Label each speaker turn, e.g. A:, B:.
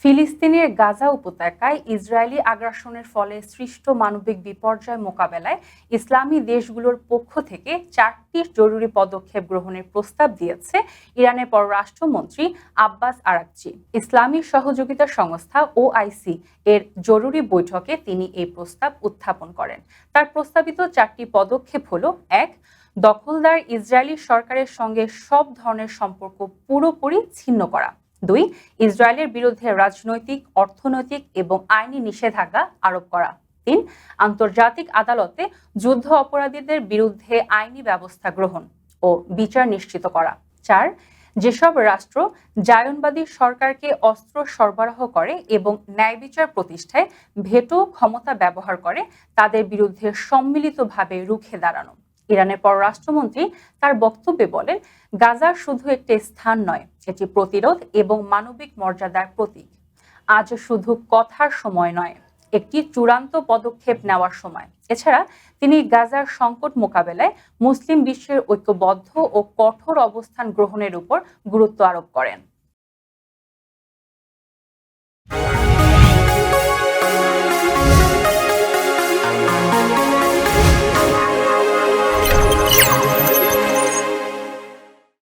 A: ফিলিস্তিনের গাজা উপত্যকায় ইসরায়েলি আগ্রাসনের ফলে সৃষ্ট মানবিক বিপর্যয় মোকাবেলায় ইসলামী দেশগুলোর পক্ষ থেকে চারটি জরুরি পদক্ষেপ গ্রহণের প্রস্তাব দিয়েছে ইরানের পররাষ্ট্রমন্ত্রী আব্বাস আরাকচি। ইসলামী সহযোগিতা সংস্থা ওআইসি এর জরুরি বৈঠকে তিনি এই প্রস্তাব উত্থাপন করেন। তার প্রস্তাবিত চারটি পদক্ষেপ হলো, এক, দখলদার ইসরায়েলি সরকারের সঙ্গে সব ধরনের সম্পর্ক পুরোপুরি ছিন্ন করা। দুই, ইসরায়েলের বিরুদ্ধে রাজনৈতিক, অর্থনৈতিক এবং আইনি নিষেধাজ্ঞা আরোপ করা। তিন, আন্তর্জাতিক আদালতে যুদ্ধ অপরাধীদের বিরুদ্ধে আইনি ব্যবস্থা গ্রহণ ও বিচার নিশ্চিত করা। চার, যেসব রাষ্ট্র জায়নবাদী সরকারকে অস্ত্র সরবরাহ করে এবং ন্যায় বিচার প্রতিষ্ঠায় ভেটো ক্ষমতা ব্যবহার করে, তাদের বিরুদ্ধে সম্মিলিতভাবে রুখে দাঁড়ানো। ইরানের পররাষ্ট্রমন্ত্রী তার বক্তব্যে বলেন, গাজা শুধু একটি স্থান নয়, এটি প্রতিরোধ এবং মানবিক মর্যাদার প্রতীক। আজ শুধু কথার সময় নয়, একটি চূড়ান্ত পদক্ষেপ নেওয়ার সময়। এছাড়া তিনি গাজার সংকট মোকাবেলায় মুসলিম বিশ্বের ঐক্যবদ্ধ ও কঠোর অবস্থান গ্রহণের উপর গুরুত্ব আরোপ করেন।